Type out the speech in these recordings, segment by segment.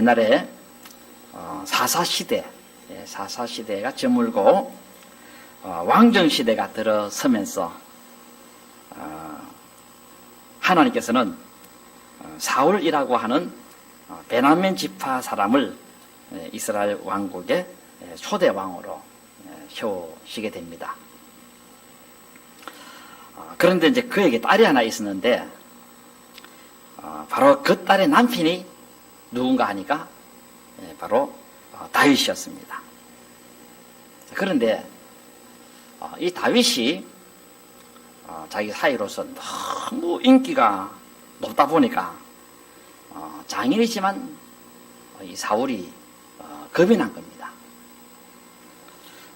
옛날에 어, 사사 시대, 예, 사사 시대가 저물고 어, 왕정 시대가 들어서면서 어, 하나님께서는 어, 사울이라고 하는 어, 베냐민 지파 사람을 예, 이스라엘 왕국의 예, 초대 왕으로 예, 세우시게 됩니다. 어, 그런데 이제 그에게 딸이 하나 있었는데 어, 바로 그 딸의 남편이 누군가 하니까 예, 바로 어, 다윗이었습니다. 그런데 어, 이 다윗이 어, 자기 사이로서 너무 인기가 높다 보니까 어, 장인이지만 어, 이 사울이 어, 겁이 난 겁니다.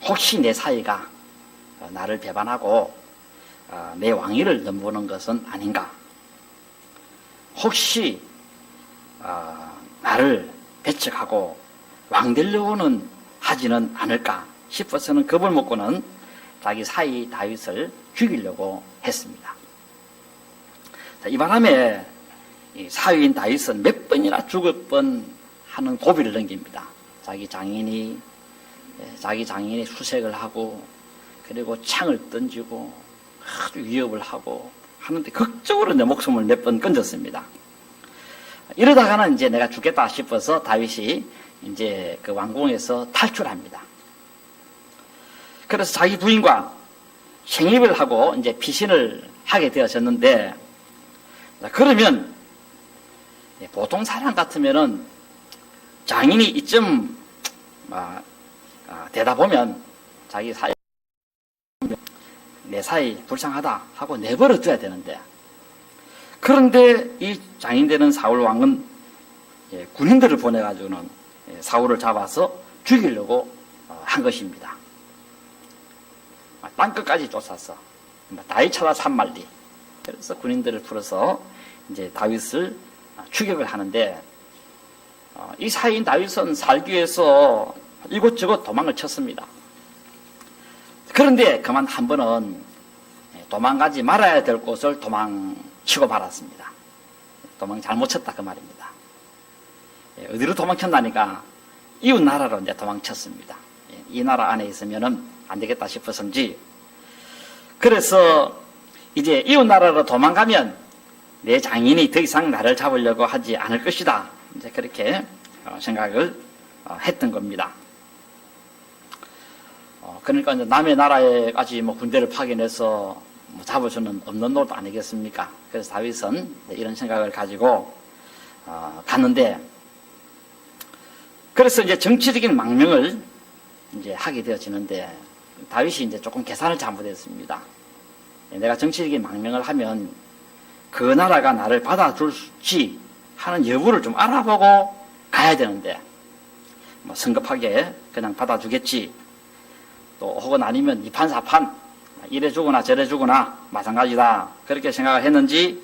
혹시 내 사이가 어, 나를 배반하고 어, 내 왕위를 넘보는 것은 아닌가? 혹시 어, 나를 배척하고 왕 되려고는 하지는 않을까 싶어서는 겁을 먹고는 자기 사이 다윗을 죽이려고 했습니다. 자, 이 바람에 이 사위인 다윗은 몇 번이나 죽을 뻔 하는 고비를 넘깁니다. 자기 장인이 예, 자기 장인이 수색을 하고 그리고 창을 던지고 아주 위협을 하고 하는데 극적으로 내 목숨을 몇 번 건졌습니다. 이러다가는 이제 내가 죽겠다 싶어서 다윗이 이제 그 왕궁에서 탈출합니다. 그래서 자기 부인과 생입을 하고 이제 피신을 하게 되어졌는데 자, 그러면 예, 보통 사람 같으면은 장인이 이쯤 아, 아, 되다 보면 자기 사이 내 사이 불쌍하다 하고 내버려 둬야 되는데 그런데 이 장인 되는 사울 왕은 예, 군인들을 보내가지고는 예, 사울을 잡아서 죽이려고 어, 한 것입니다. 아, 땅끝까지 쫓았어. 뭐 다이 찾아 산말리. 그래서 군인들을 풀어서 이제 다윗을 아, 추격을 하는데 어, 이 사이인 다윗은 살기 위해서 이곳저곳 도망을 쳤습니다. 그런데 그만 한 번은 예, 도망가지 말아야 될 곳을 도망 치고 말았습니다. 도망 잘못 쳤다 그 말입니다. 예, 어디로 도망쳤나니까 이웃 나라로 이제 도망쳤습니다. 예, 이 나라 안에 있으면은 안 되겠다 싶어서인지 그래서 이제 이웃 나라로 도망가면 내 장인이 더 이상 나를 잡으려고 하지 않을 것이다. 이제 그렇게 어, 생각을 어, 했던 겁니다. 어, 그러니까 이제 남의 나라에까지 뭐 군대를 파견해서 뭐 잡을 수는 없는 노릇 아니겠습니까? 그래서 다윗은 이런 생각을 가지고 어, 갔는데 그래서 이제 정치적인 망명을 이제 하게 되어지는데 다윗이 이제 조금 계산을 잘못했습니다. 내가 정치적인 망명을 하면 그 나라가 나를 받아줄지 하는 여부를 좀 알아보고 가야 되는데 뭐 성급하게 그냥 받아주겠지 또 혹은 아니면 이판사판 이래 주거나 저래 주거나 마찬가지다 그렇게 생각을 했는지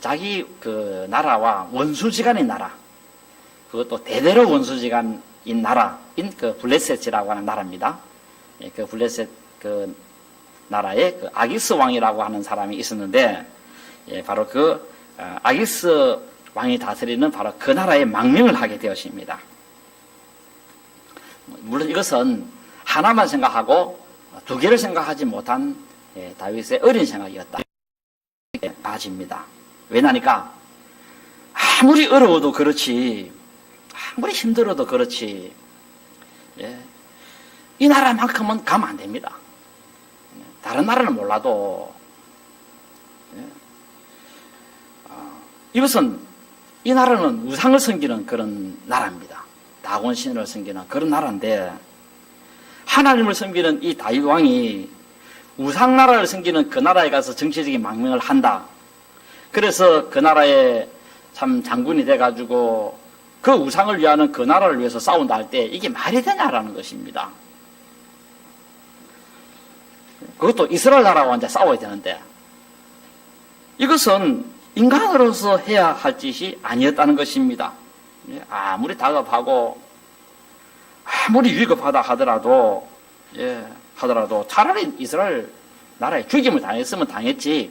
자기 그 나라와 원수지간인 나라 그것도 대대로 원수지간인 나라인 그 블레셋이라고 하는 나라입니다. 예, 그 블레셋 그 나라에 그 아기스 왕이라고 하는 사람이 있었는데 예, 바로 그 어, 아기스 왕이 다스리는 바로 그 나라에 망명을 하게 되었습니다. 물론 이것은 하나만 생각하고 두 개를 생각하지 못한 예, 다윗의 어린 생각이었다. 빠집니다. 왜냐니까 아무리 어려워도 그렇지, 아무리 힘들어도 그렇지, 예, 이 나라만큼은 가면 안 됩니다. 예, 다른 나라는 몰라도 예, 어, 이것은 이 나라는 우상을 섬기는 그런 나라입니다. 다곤 신을 섬기는 그런 나라인데 하나님을 섬기는 이 다윗 왕이 우상 나라를 섬기는 그 나라에 가서 정치적인 망명을 한다. 그래서 그 나라에 참 장군이 돼가지고 그 우상을 위하는 그 나라를 위해서 싸운다 할 때 이게 말이 되냐라는 것입니다. 그것도 이스라엘 나라와 이제 싸워야 되는데 이것은 인간으로서 해야 할 짓이 아니었다는 것입니다. 예, 아무리 다급하고 아무리 위급하다 하더라도 예, 하더라도 차라리 이스라엘 나라에 죽임을 당했으면 당했지.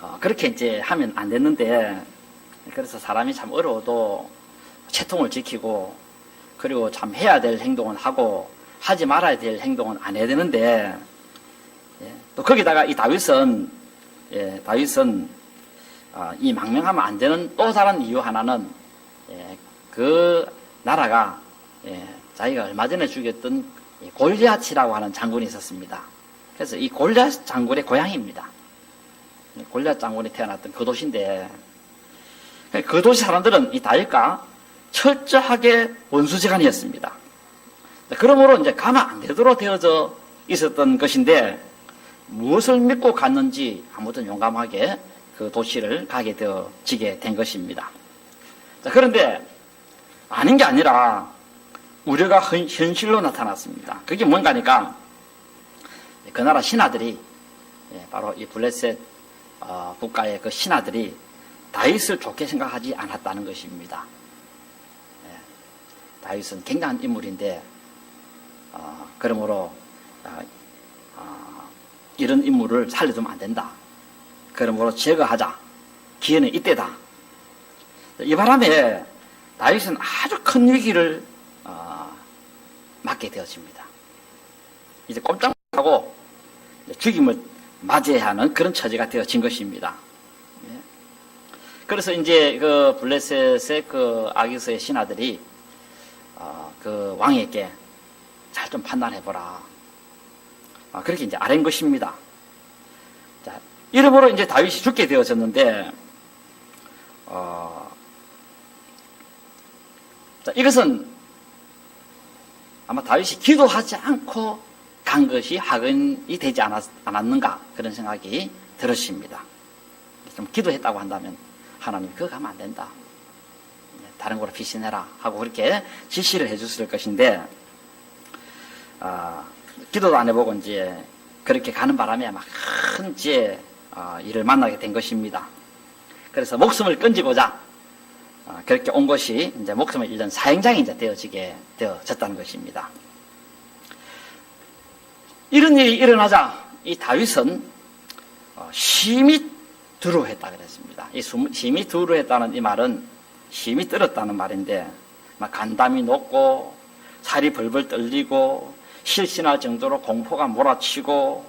어, 그렇게 이제 하면 안 됐는데 그래서 사람이 참 어려워도 채통을 지키고 그리고 참 해야 될 행동은 하고 하지 말아야 될 행동은 안 해야 되는데 예, 또 거기다가 이 다윗은 예, 다윗은 아, 이 망명하면 안 되는 또 다른 이유 하나는 예, 그 나라가 예, 자기가 얼마 전에 죽였던 이 골리앗이라고 하는 장군이 있었습니다. 그래서 이 골리앗 장군의 고향입니다. 이 골리앗 장군이 태어났던 그 도시인데 그 도시 사람들은 이 다윗과 철저하게 원수지간이었습니다. 그러므로 이제 가면 안 되도록 되어져 있었던 것인데 무엇을 믿고 갔는지 아무튼 용감하게 그 도시를 가게 되어지게 된 것입니다. 자, 그런데 아닌 게 아니라 우려가 현- 현실로 나타났습니다. 그게 뭔가니까 그 나라 신하들이 예, 바로 이 블레셋 어, 국가의 그 신하들이 다윗을 좋게 생각하지 않았다는 것입니다. 예, 다윗은 굉장한 인물인데 어, 그러므로 아, 아, 이런 인물을 살려두면 안 된다. 그러므로 제거하자. 기회는 이때다. 이 바람에 다윗은 아주 큰 위기를 어, 맞게 되어집니다. 이제 꼼짝 하고 죽임을 맞이해야 하는 그런 처지가 되어진 것입니다. 예. 그래서 이제 그 블레셋의 그 아기스의 신하들이 어, 그 왕에게 잘 좀 판단해보라. 아, 그렇게 이제 아랜 것입니다. 자, 이러므로 이제 다윗이 죽게 되어졌는데, 어, 자, 이것은 아마 다윗이 기도하지 않고 간 것이 학은이 되지 않았, 않았는가 그런 생각이 들으십니다. 좀 기도했다고 한다면 하나님 그거 가면 안 된다. 다른 거로 피신해라 하고 그렇게 지시를 해줬을 것인데 아, 기도도 안 해보고 이제 그렇게 가는 바람에 아마 큰 이제 아, 일을 만나게 된 것입니다. 그래서 목숨을 끊지고자 아, 그렇게 온 것이 이제 목숨을 잃는 사행장이 이제 되어지게 되어졌다는 것입니다. 이런 일이 일어나자 이 다윗은 어, 심히 두려워했다 그랬습니다. 이 수- 심히 두려워했다는 이 말은 심히 떨었다는 말인데 막 간담이 높고 살이 벌벌 떨리고 실신할 정도로 공포가 몰아치고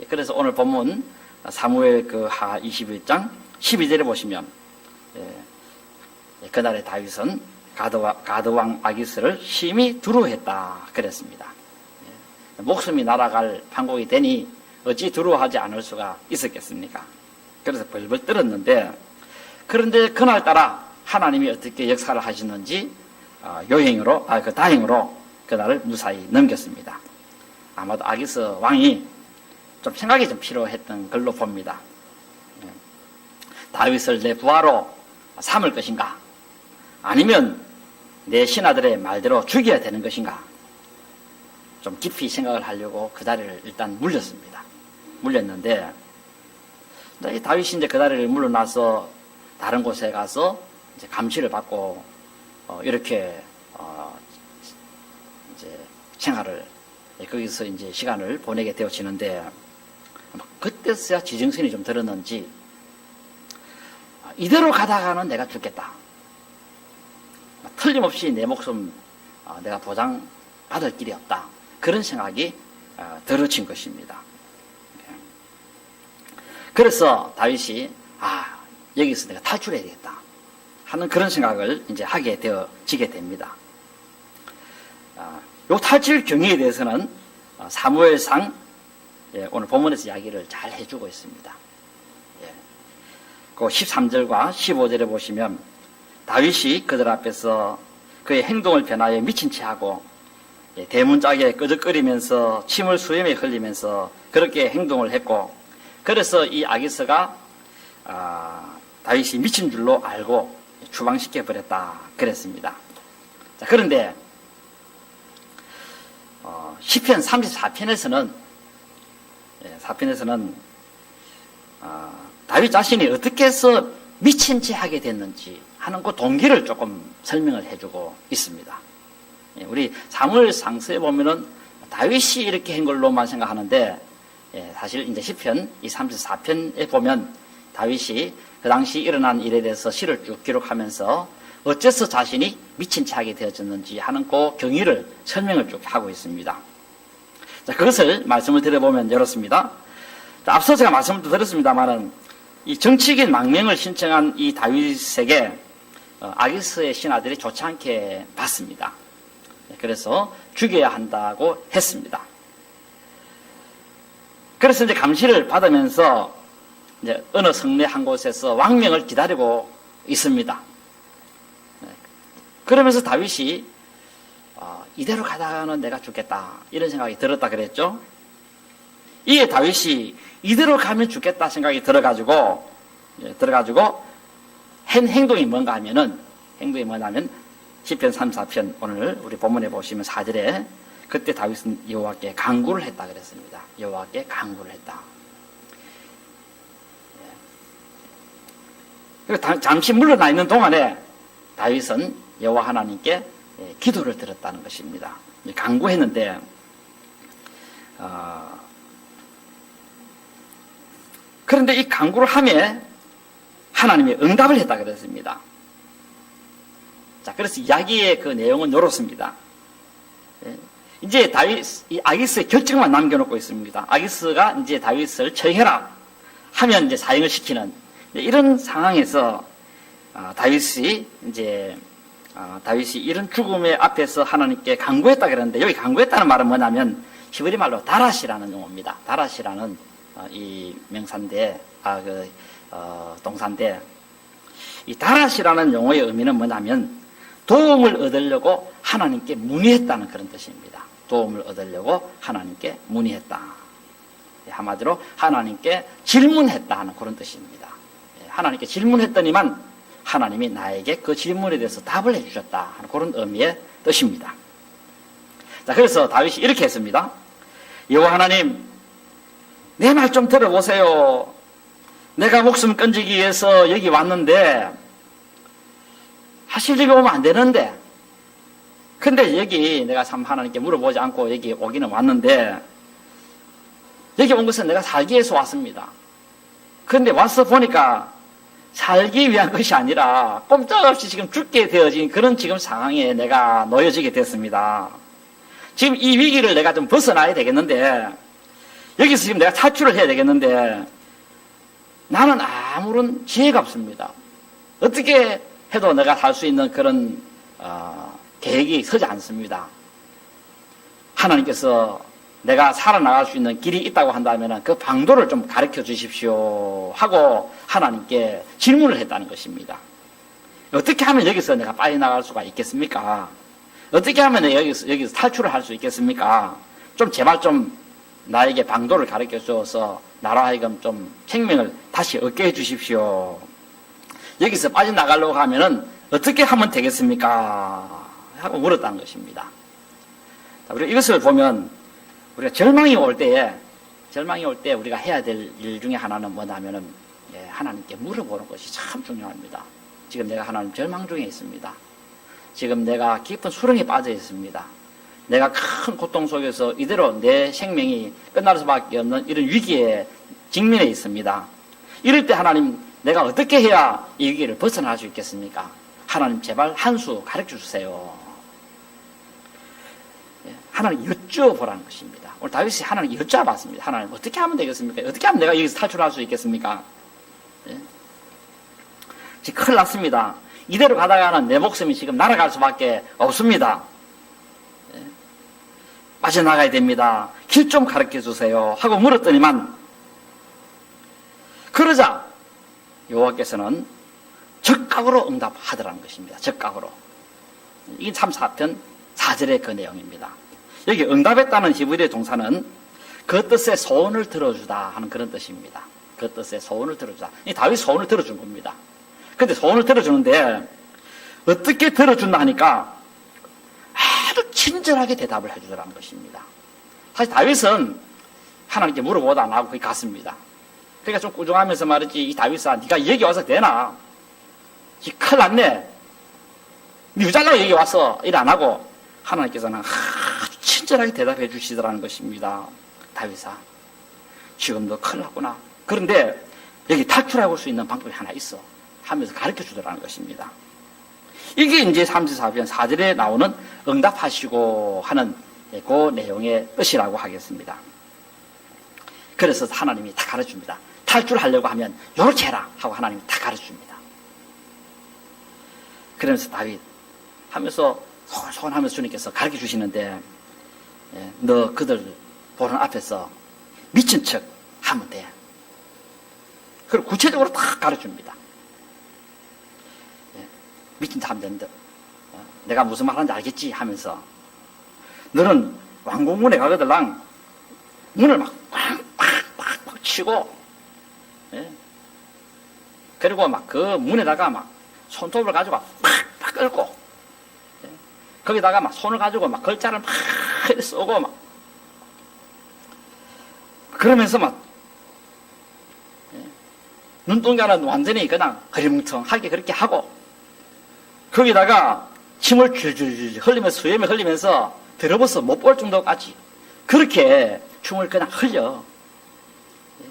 예, 그래서 오늘 본문 사무엘 그 하 21장 12절에 보시면 예, 예, 그날의 다윗은 가드왕 아기스를 심히 두려워했다 그랬습니다. 예, 목숨이 날아갈 판국이 되니 어찌 두려워하지 않을 수가 있었겠습니까? 그래서 벌벌 떨었는데 그런데 그날따라 하나님이 어떻게 역사를 하시는지 어, 요행으로 아 그 다행으로 그날을 무사히 넘겼습니다. 아마도 아기스 왕이 좀 생각이 좀 필요했던 걸로 봅니다. 예. 다윗을 내 부하로 삼을 것인가? 아니면 내 신하들의 말대로 죽여야 되는 것인가? 좀 깊이 생각을 하려고 그 다리를 일단 물렸습니다. 물렸는데, 다윗이 이제 그 다리를 물러나서 다른 곳에 가서 이제 감시를 받고, 어, 이렇게, 어, 이제 생활을, 예, 거기서 이제 시간을 보내게 되어지는데, 그때서야 지정신이 좀 들었는지, 아, 이대로 가다가는 내가 죽겠다. 틀림없이 내 목숨 어, 내가 보장받을 길이 없다. 그런 생각이 어, 들어진 것입니다. 예. 그래서 다윗이 아 여기서 내가 탈출해야 되겠다 하는 그런 생각을 이제 하게 되어지게 됩니다. 아, 요 탈출 경위에 대해서는 어, 사무엘상 예, 오늘 본문에서 이야기를 잘 해주고 있습니다. 예. 그 13절과 15절에 보시면 다윗이 그들 앞에서 그의 행동을 변하여 미친 채 하고 예, 대문짝에 끄적거리면서 침을 수염에 흘리면서 그렇게 행동을 했고 그래서 이 아기스가 아, 다윗이 미친 줄로 알고 추방시켜 버렸다 그랬습니다. 자, 그런데 어, 시편 34편에서는 예, 4편에서는 아, 다윗 자신이 어떻게 해서 미친 채 하게 됐는지 하는 그 동기를 조금 설명을 해주고 있습니다. 예, 우리 사무엘 상서에 보면은 다윗이 이렇게 한 걸로만 생각하는데 예, 사실 이제 시편 이 34편에 보면 다윗이 그 당시 일어난 일에 대해서 시를 쭉 기록하면서 어째서 자신이 미친 채 하게 되어졌는지 하는 그 경위를 설명을 쭉 하고 있습니다. 자, 그것을 말씀을 드려보면 이렇습니다. 자, 앞서 제가 말씀을 드렸습니다만은 이 정치적인 망명을 신청한 이 다윗에게 어, 아기스의 신하들이 좋지 않게 봤습니다. 그래서 죽여야 한다고 했습니다. 그래서 이제 감시를 받으면서 이제 어느 성내 한 곳에서 왕명을 기다리고 있습니다. 네. 그러면서 다윗이 어, 이대로 가다가는 내가 죽겠다 이런 생각이 들었다 그랬죠. 이에 다윗이 이대로 가면 죽겠다 생각이 들어가지고 예, 들어가지고 한 행동이 뭔가 하면은 행동이 뭐냐면 시편 34편 오늘 우리 본문에 보시면 4절에 그때 다윗은 여호와께 강구를 했다 그랬습니다. 여호와께 강구를 했다. 다- 잠시 물러나 있는 동안에 다윗은 여호와 하나님께 예, 기도를 드렸다는 것입니다. 강구했는데 어, 그런데 이 강구를 함에 하나님이 응답을 했다 그랬습니다. 자, 그래서 이야기의 그 내용은 이렇습니다. 예, 이제 다윗, 이 아기스의 결정만 남겨놓고 있습니다. 아기스가 이제 다윗을 처형해라 하면 이제 사형을 시키는 이런 상황에서 아, 다윗이 이제 아, 다윗이 이런 죽음의 앞에서 하나님께 강구했다 그러는데 여기 강구했다는 말은 뭐냐면 히브리 말로 다라시라는 용어입니다. 다라시라는 어, 이 명사인데 아 그 어, 동사인데 이 다라시라는 용어의 의미는 뭐냐면 도움을 얻으려고 하나님께 문의했다는 그런 뜻입니다. 도움을 얻으려고 하나님께 문의했다. 예, 한마디로 하나님께 질문했다 하는 그런 뜻입니다. 예, 하나님께 질문했더니만 하나님이 나에게 그 질문에 대해서 답을 해주셨다 하는 그런 의미의 뜻입니다. 자, 그래서 다윗이 이렇게 했습니다. 여호와 하나님, 내 말 좀 들어보세요. 내가 목숨 건지기 위해서 여기 왔는데 하실 일이 오면 안 되는데 근데 여기 내가 참 하나님께 물어보지 않고 여기 오기는 왔는데 여기 온 것은 내가 살기 위해서 왔습니다. 그런데 와서 보니까 살기 위한 것이 아니라 꼼짝없이 지금 죽게 되어진 그런 지금 상황에 내가 놓여지게 됐습니다. 지금 이 위기를 내가 좀 벗어나야 되겠는데 여기서 지금 내가 탈출을 해야 되겠는데 나는 아무런 지혜가 없습니다. 어떻게 해도 내가 살 수 있는 그런 어, 계획이 서지 않습니다. 하나님께서 내가 살아나갈 수 있는 길이 있다고 한다면 그 방도를 좀 가르쳐 주십시오 하고 하나님께 질문을 했다는 것입니다. 어떻게 하면 여기서 내가 빠져나갈 수가 있겠습니까? 어떻게 하면 여기서, 여기서 탈출을 할 수 있겠습니까? 좀 제발 좀 나에게 방도를 가르쳐 주어서 나라 하여금 좀 생명을 다시 얻게 해 주십시오. 여기서 빠져나가려고 하면은 어떻게 하면 되겠습니까? 하고 물었다는 것입니다. 자, 우리가 이것을 보면 우리가 절망이 올 때에 절망이 올 때 우리가 해야 될 일 중에 하나는 뭐냐면은 예, 하나님께 물어보는 것이 참 중요합니다. 지금 내가 하나님 절망 중에 있습니다. 지금 내가 깊은 수렁에 빠져 있습니다. 내가 큰 고통 속에서 이대로 내 생명이 끝날 수밖에 없는 이런 위기에 직면해 있습니다. 이럴 때 하나님 내가 어떻게 해야 이 위기를 벗어날 수 있겠습니까? 하나님 제발 한 수 가르쳐 주세요. 예, 하나님 여쭤보라는 것입니다. 오늘 다윗이 하나님 여쭤봤습니다. 하나님 어떻게 하면 되겠습니까? 어떻게 하면 내가 여기서 탈출할 수 있겠습니까? 예? 지금 큰일 났습니다. 이대로 가다가는 내 목숨이 지금 날아갈 수밖에 없습니다. 예? 빠져나가야 됩니다. 길 좀 가르쳐 주세요. 하고 물었더니만 그러자 여호와께서는 적각으로 응답하더라는 것입니다. 적각으로. 이게 참 4편 4절의 그 내용입니다. 여기 응답했다는 히브리의 동사는 그 뜻의 소원을 들어주다 하는 그런 뜻입니다. 그 뜻의 소원을 들어주다. 이 다윗 소원을 들어준 겁니다. 근데 소원을 들어주는데 어떻게 들어준다 하니까 아주 친절하게 대답을 해주더라는 것입니다. 사실 다윗은 하나님께 물어보다 안 하고 거기 갔습니다. 그러니까 좀 꾸중하면서 말이지 이 다윗아 네가 여기 와서 되나? 이 큰일 났네. 니 잘라고 여기 와서 일 안 하고 하나님께서는 아주 친절하게 대답해 주시더라는 것입니다. 다윗아 지금도 큰일 났구나. 그런데 여기 탈출할 수 있는 방법이 하나 있어. 하면서 가르쳐 주더라는 것입니다. 이게 이제 34편 4절에 나오는 응답하시고 하는 예, 그 내용의 뜻이라고 하겠습니다. 그래서 하나님이 다 가르칩니다. 탈출하려고 하면 요렇게 해라 하고 하나님이 다 가르칩니다. 그러면서 다윗 하면서 소원 하면서 주님께서 가르쳐 주시는데 예, 너 그들 보는 앞에서 미친 척 하면 돼. 그리고 구체적으로 다 가르칩니다. 예, 미친 되는데 어, 내가 무슨 말 하는지 알겠지 하면서 너는 왕궁문에 가거들랑 문을 막 꽉꽉꽉 치고 예? 그리고 막 그 문에다가 막 손톱을 가지고 팍팍 끌고 예? 거기다가 막 손을 가지고 막 글자를 막 쓰고 막 그러면서 막 예? 눈동자는 완전히 그냥 흐리멍텅하게 그렇게 하고 거기다가 침을 줄줄줄 흘리면서 수염에 흘리면서 들어버서 못 볼 정도까지 그렇게 춤을 그냥 흘려 예?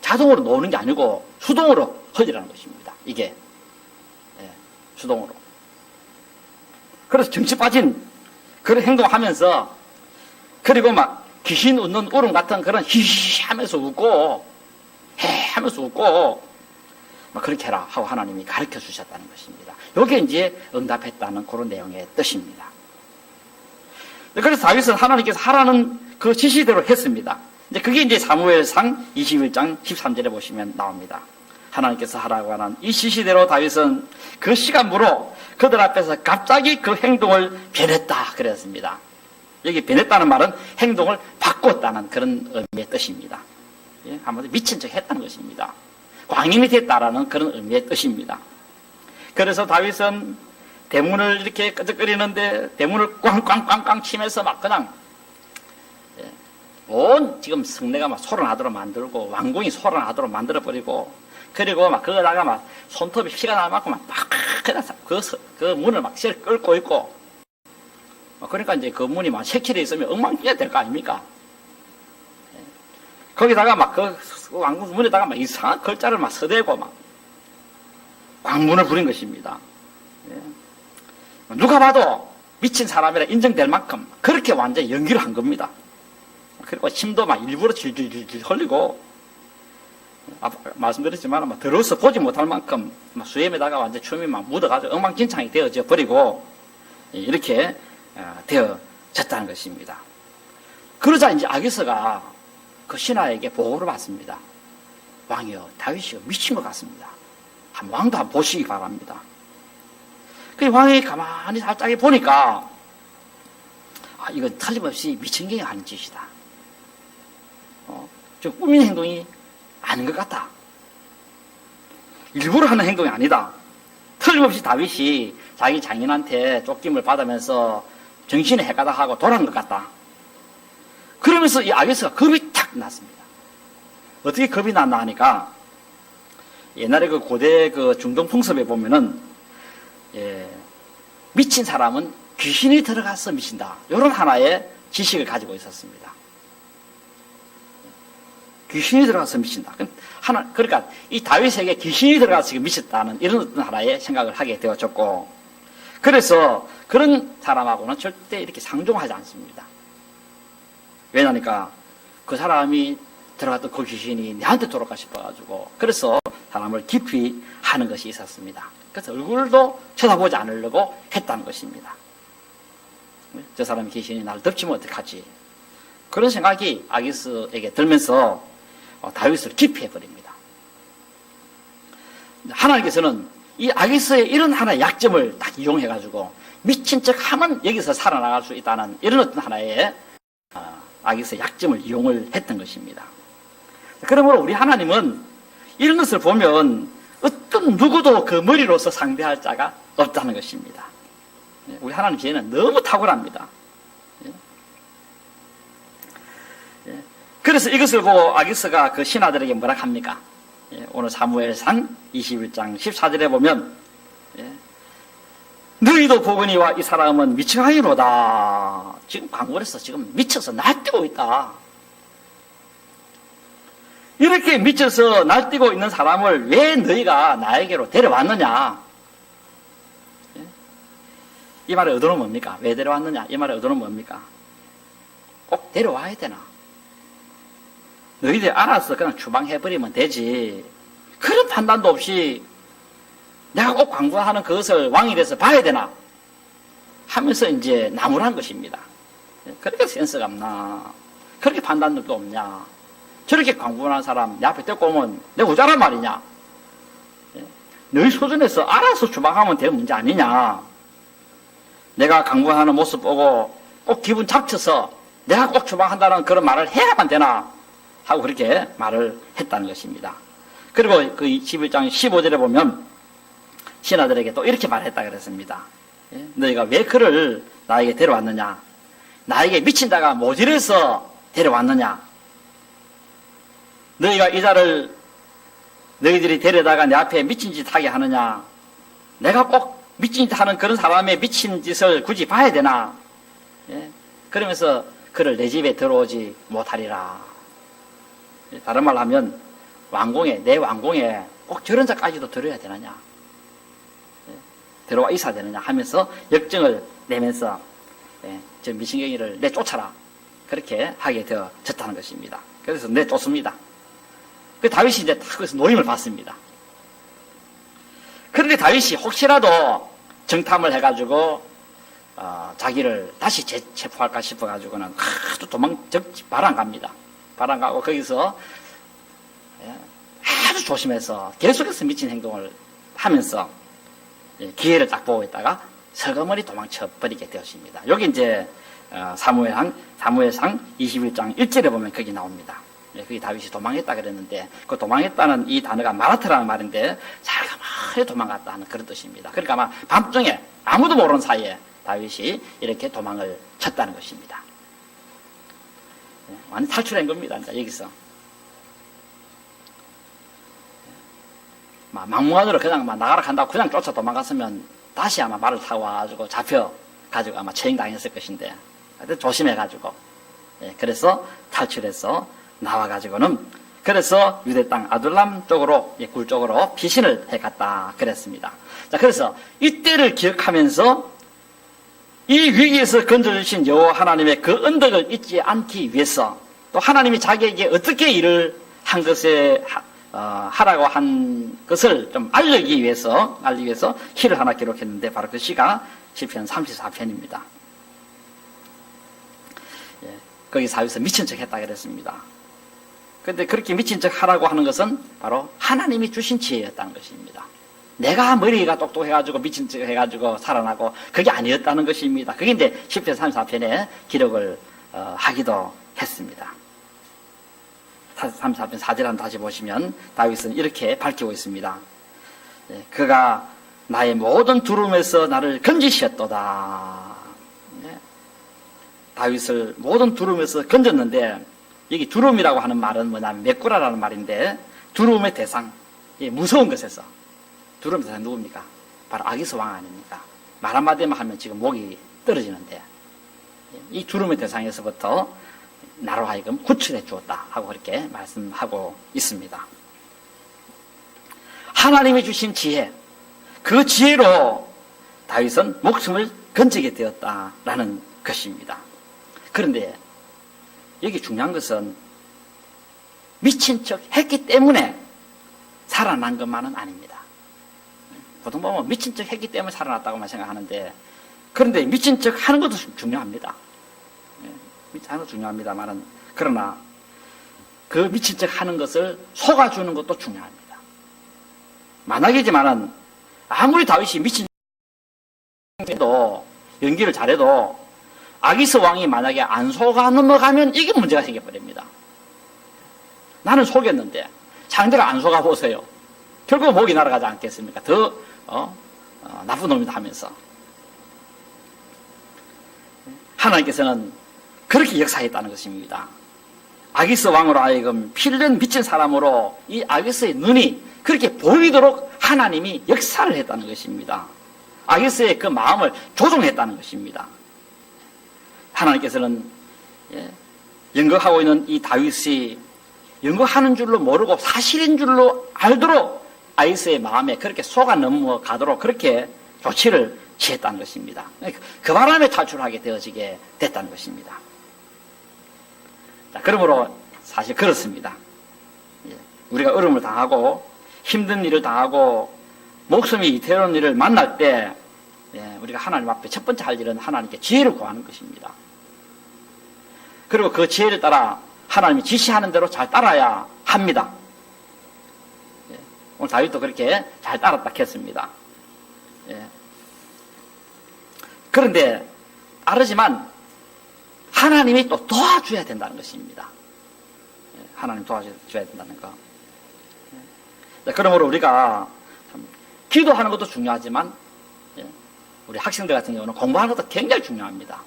자동으로 노는 게 아니고 수동으로 흘리라는 것입니다. 이게 예, 수동으로. 그래서 정치 빠진 그런 행동하면서 그리고 막 귀신 웃는 울음 같은 그런 히히 하면서 웃고 해 하면서 웃고 막 그렇게 해라 하고 하나님이 가르쳐 주셨다는 것입니다. 이게 이제 응답했다는 그런 내용의 뜻입니다. 그래서 다윗은 하나님께서 하라는 그 지시대로 했습니다. 이제 그게 이제 사무엘상 21장 13절에 보시면 나옵니다. 하나님께서 하라고 하는 이 지시대로 다윗은 그 시간으로 그들 앞에서 갑자기 그 행동을 변했다 그랬습니다. 여기 변했다는 말은 행동을 바꿨다는 그런 의미의 뜻입니다. 예, 한마디로 미친 척 했다는 것입니다. 광인이 됐다라는 그런 의미의 뜻입니다. 그래서 다윗은 대문을 이렇게 끄적거리는데 대문을 꽝꽝꽝꽝 치면서 막 그냥 예, 온 지금 성내가 막 소란하도록 만들고 왕궁이 소란하도록 만들어버리고 그리고 막 그거다가 막 손톱이 피가 날 만큼 막 그냥 그, 서- 그 문을 막 실 끌고 있고 막 그러니까 이제 그 문이 막 새킬에 있으면 엉망진창 될 거 아닙니까? 예. 거기다가 막 그 왕궁 문에다가 막 이상한 글자를 막 서대고 막 광문을 부린 것입니다. 예. 누가 봐도 미친 사람이라 인정될 만큼 그렇게 완전히 연기를 한 겁니다. 그리고 침도 막 일부러 질질질질 흘리고 아, 말씀드렸지만 막 더러워서 보지 못할 만큼 막 수염에다가 완전 춤이 막 묻어가지고 엉망진창이 되어져 버리고 예, 이렇게 어, 되어졌다는 것입니다. 그러자 이제 아기스가 그 신하에게 보고를 받습니다. 왕이여 다윗이 미친 것 같습니다. 한번 보시기 바랍니다. 그 왕이 가만히 살짝 보니까 아 이건 틀림없이 미친 게 하는 짓이다. 어, 저 꾸민 행동이 아닌 것 같다. 일부러 하는 행동이 아니다. 틀림없이 다윗이 자기 장인한테 쫓김을 받으면서 정신이 해가닥하고 돌아간 것 같다. 그러면서 이 아기스가 겁이 탁 났습니다. 어떻게 겁이 났나 하니까 옛날에 그 고대 그 중동 풍습에 보면은 예, 미친 사람은 귀신이 들어가서 미친다. 이런 하나의 지식을 가지고 있었습니다. 귀신이 들어가서 미친다. 하나, 그러니까 이 다윗에게 귀신이 들어가서 미쳤다는 이런 어떤 하나의 생각을 하게 되어졌고, 그래서 그런 사람하고는 절대 이렇게 상종하지 않습니다. 왜냐니까 그 사람이 들어갔던 그 귀신이 내한테 돌아가 싶어가지고, 그래서 사람을 깊이 하는 것이 있었습니다. 그래서 얼굴도 쳐다보지 않으려고 했다는 것입니다. 저 사람이 귀신이 나를 덮치면 어떡하지? 그런 생각이 아기스에게 들면서 어, 다윗을 깊이 해버립니다. 하나님께서는 이 아기스의 이런 하나의 약점을 딱 이용해가지고 미친 척 하면 여기서 살아나갈 수 있다는 이런 어떤 하나의 어, 아기스의 약점을 이용을 했던 것입니다. 그러므로 우리 하나님은 이런 것을 보면 어떤 누구도 그 머리로서 상대할 자가 없다는 것입니다. 예, 우리 하나님 지혜는 너무 탁월합니다. 예. 예. 그래서 이것을 보고 아기스가 그 신하들에게 뭐라 합니까? 예, 오늘 사무엘상 21장 14절에 보면 예, 너희도 보거니와 이 사람은 미치가이로다. 지금 광고에서 지금 미쳐서 날뛰고 있다. 이렇게 미쳐서 날뛰고 있는 사람을 왜 너희가 나에게로 데려왔느냐? 예? 이 말의 의도는 뭡니까? 왜 데려왔느냐? 이 말의 의도는 뭡니까? 꼭 데려와야 되나? 너희들 알아서 그냥 추방해버리면 되지. 그런 판단도 없이 내가 꼭 광부하는 그것을 왕이 돼서 봐야 되나? 하면서 이제 나무란 것입니다. 그렇게 센스가 없나? 그렇게 판단력도 없냐? 저렇게 광분한 사람 내 앞에 데리고 오면 내가 우자란 말이냐? 예? 너희 소전에서 알아서 주방하면 될 문제 아니냐? 내가 강구하는 모습 보고 꼭 기분 잡쳐서 내가 꼭 주방한다는 그런 말을 해야만 되나? 하고 그렇게 말을 했다는 것입니다. 그리고 그 21장 15절에 보면 신하들에게 또 이렇게 말했다 그랬습니다. 예? 너희가 왜 그를 나에게 데려왔느냐? 나에게 미친 자가 모질해서 데려왔느냐? 너희가 이 자를 너희들이 데려다가 내 앞에 미친 짓 하게 하느냐? 내가 꼭 미친 짓 하는 그런 사람의 미친 짓을 굳이 봐야 되나? 예? 그러면서 그를 내 집에 들어오지 못하리라. 예, 다른 말로 하면 왕궁에 내 왕궁에 꼭 저런 자까지도 들어야 되느냐? 예, 들어와 있어야 되느냐 하면서 역정을 내면서 예, 저 미신경이를 내쫓아라 그렇게 하게 되어졌다는 것입니다. 그래서 내쫓습니다. 그 다윗이 이제 다 거기서 노임을 받습니다. 그런데 다윗이 혹시라도 정탐을 해가지고 어, 자기를 다시 재, 체포할까 싶어가지고는 아주 도망 적 발안 갑니다. 발안 가고 거기서 예, 아주 조심해서 계속해서 미친 행동을 하면서 예, 기회를 딱 보고 있다가 서거머리 도망쳐 버리게 되었습니다. 여기 이제 어, 사무엘상 사무엘상 21장 1절에 보면 거기 나옵니다. 예, 거기 다윗이 도망했다 그랬는데 그 도망했다는 이 단어가 마라트라는 말인데 자기가 많이 도망갔다 하는 그런 뜻입니다. 그러니까 아마 밤중에 아무도 모르는 사이에 다윗이 이렇게 도망을 쳤다는 것입니다. 예, 완전 탈출한 겁니다. 이제 여기서. 막 막무가내로 그냥 막 나가라 간다고 그냥 쫓아 도망갔으면 다시 아마 말을 타고 와가지고 잡혀 가지고 아마 처형당했을 것인데 조심해가지고 예, 그래서 탈출해서 나와가지고는 그래서 유대 땅 아둘람 쪽으로 예, 굴 쪽으로 피신을 해갔다 그랬습니다. 자 그래서 이때를 기억하면서 이 위기에서 건져주신 여호와 하나님의 그 언덕을 잊지 않기 위해서 또 하나님이 자기에게 어떻게 일을 한 것에 하, 어, 하라고 한 것을 좀 알리기 위해서 알리기 위해서 시를 하나 기록했는데 바로 그 시가 시편 34편입니다. 예, 거기 사위에서 미친 척 했다 그랬습니다. 근데 그렇게 미친 척 하라고 하는 것은 바로 하나님이 주신 지혜였다는 것입니다. 내가 머리가 똑똑해가지고 미친 척 해가지고 살아나고 그게 아니었다는 것입니다. 그게 이제 10편 34편에 기록을 어, 하기도 했습니다. 34편 4절 한번 다시 보시면 다윗은 이렇게 밝히고 있습니다. 예, 그가 나의 모든 두름에서 나를 건지셨도다. 예, 다윗을 모든 두름에서 건졌는데 여기 두름이라고 하는 말은 뭐냐면 메꾸라라는 말인데 두름의 대상, 예, 무서운 것에서 두름 대상 누굽니까? 바로 아기스 왕 아닙니까? 말 한마디만 하면 지금 목이 떨어지는데 예, 이 두름의 대상에서부터 나로 하여금 구출해 주었다 하고 그렇게 말씀하고 있습니다. 하나님이 주신 지혜, 그 지혜로 다윗은 목숨을 건지게 되었다라는 것입니다. 그런데 여기 중요한 것은 미친 척 했기 때문에 살아난 것만은 아닙니다. 보통 보면 미친 척 했기 때문에 살아났다고만 생각하는데 그런데 미친 척 하는 것도 중요합니다. 하는 거 중요합니다만은 그러나 그 미친 척 하는 것을 속아주는 것도 중요합니다. 만약이지만은 아무리 다윗이 미친 척해도 연기를 잘해도 아기스 왕이 만약에 안 속아 넘어가면 이게 문제가 생겨버립니다. 나는 속였는데 상대가 안 속아 보세요. 결국 목이 날아가지 않겠습니까? 더 어? 어, 나쁜 놈이다 하면서 하나님께서는 그렇게 역사했다는 것입니다. 아기스 왕으로 하여금 필연 미친 사람으로 이 아기스의 눈이 그렇게 보이도록 하나님이 역사를 했다는 것입니다. 아기스의 그 마음을 조종했다는 것입니다. 하나님께서는 예, 연극하고 있는 이 다윗이 연극하는 줄로 모르고 사실인 줄로 알도록 아이스의 마음에 그렇게 속아 넘어가도록 그렇게 조치를 취했다는 것입니다. 그 바람에 탈출하게 되어지게 됐다는 것입니다. 자, 그러므로 사실 그렇습니다. 예, 우리가 어려움을 당하고 힘든 일을 당하고 목숨이 이태로운 일을 만날 때 예, 우리가 하나님 앞에 첫 번째 할 일은 하나님께 지혜를 구하는 것입니다. 그리고 그 지혜를 따라 하나님이 지시하는 대로 잘 따라야 합니다. 예, 오늘 다윗도 그렇게 잘 따랐다 했습니다. 예. 그런데 따르지만 하나님이 또 도와줘야 된다는 것입니다. 예, 하나님 도와줘야 된다는 거. 예. 그러므로 우리가 참 기도하는 것도 중요하지만 예, 우리 학생들 같은 경우는 공부하는 것도 굉장히 중요합니다.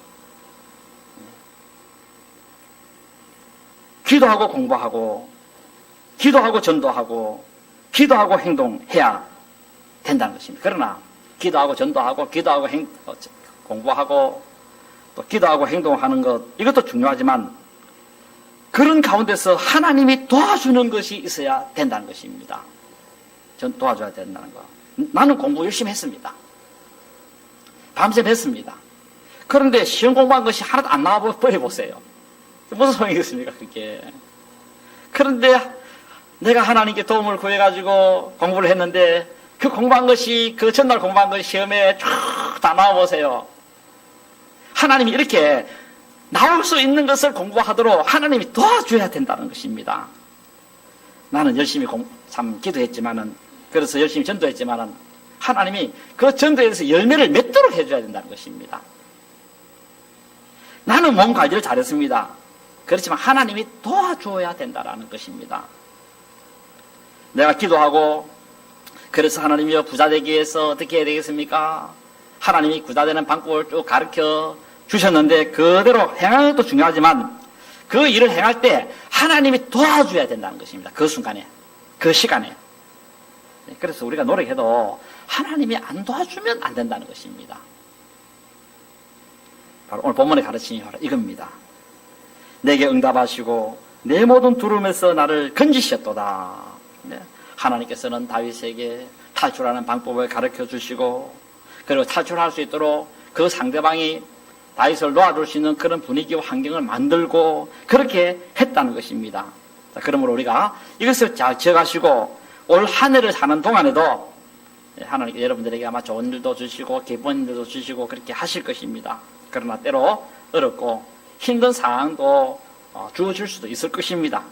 기도하고 공부하고 기도하고 전도하고 기도하고 행동해야 된다는 것입니다. 그러나 기도하고 전도하고 기도하고 행, 어, 공부하고 또 기도하고 행동하는 것 이것도 중요하지만 그런 가운데서 하나님이 도와주는 것이 있어야 된다는 것입니다. 전 도와줘야 된다는 거. 나는 공부 열심히 했습니다. 밤샘 했습니다. 그런데 시험 공부한 것이 하나도 안 나와 버려보세요. 무슨 소용이겠습니까, 그게. 그런데 내가 하나님께 도움을 구해가지고 공부를 했는데 그 공부한 것이, 그 전날 공부한 것이 시험에 쭉 다 나와보세요. 하나님이 이렇게 나올 수 있는 것을 공부하도록 하나님이 도와줘야 된다는 것입니다. 나는 열심히 공, 참 기도했지만은, 그래서 열심히 전도했지만은, 하나님이 그 전도에서 열매를 맺도록 해줘야 된다는 것입니다. 나는 몸 관리를 잘했습니다. 그렇지만 하나님이 도와줘야 된다는 것입니다. 내가 기도하고, 그래서 하나님이여 부자 되기 위해서 어떻게 해야 되겠습니까? 하나님이 부자 되는 방법을 쭉 가르쳐 주셨는데 그대로 행하는 것도 중요하지만 그 일을 행할 때 하나님이 도와줘야 된다는 것입니다. 그 순간에, 그 시간에. 그래서 우리가 노력해도 하나님이 안 도와주면 안 된다는 것입니다. 바로 오늘 본문의 가르침이 바로 이겁니다. 내게 응답하시고 내 모든 두름에서 나를 건지셨도다. 네. 하나님께서는 다윗에게 탈출하는 방법을 가르쳐 주시고 그리고 탈출할 수 있도록 그 상대방이 다윗을 놓아줄 수 있는 그런 분위기와 환경을 만들고 그렇게 했다는 것입니다. 자, 그러므로 우리가 이것을 잘 지어가시고 올 한 해를 사는 동안에도 하나님께 여러분들에게 아마 좋은 일도 주시고 기쁜 일도 주시고 그렇게 하실 것입니다. 그러나 때로 어렵고 힘든 상황도 어, 주어질 수도 있을 것입니다.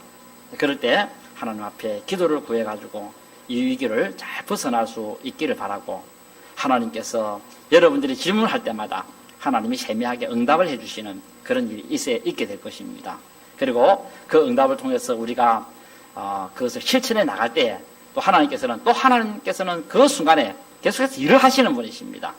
그럴 때 하나님 앞에 기도를 구해가지고 이 위기를 잘 벗어날 수 있기를 바라고 하나님께서 여러분들이 질문할 때마다 하나님이 세미하게 응답을 해주시는 그런 일이 있어 있게 될 것입니다. 그리고 그 응답을 통해서 우리가 어, 그것을 실천해 나갈 때 또 하나님께서는 또 하나님께서는 그 순간에 계속해서 일을 하시는 분이십니다.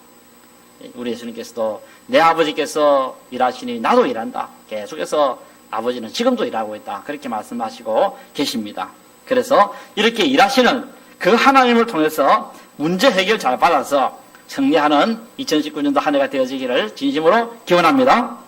우리 예수님께서도 내 아버지께서 일하시니 나도 일한다. 계속해서 아버지는 지금도 일하고 있다. 그렇게 말씀하시고 계십니다. 그래서 이렇게 일하시는 그 하나님을 통해서 문제 해결 잘 받아서 승리하는 2019년도 한 해가 되어지기를 진심으로 기원합니다.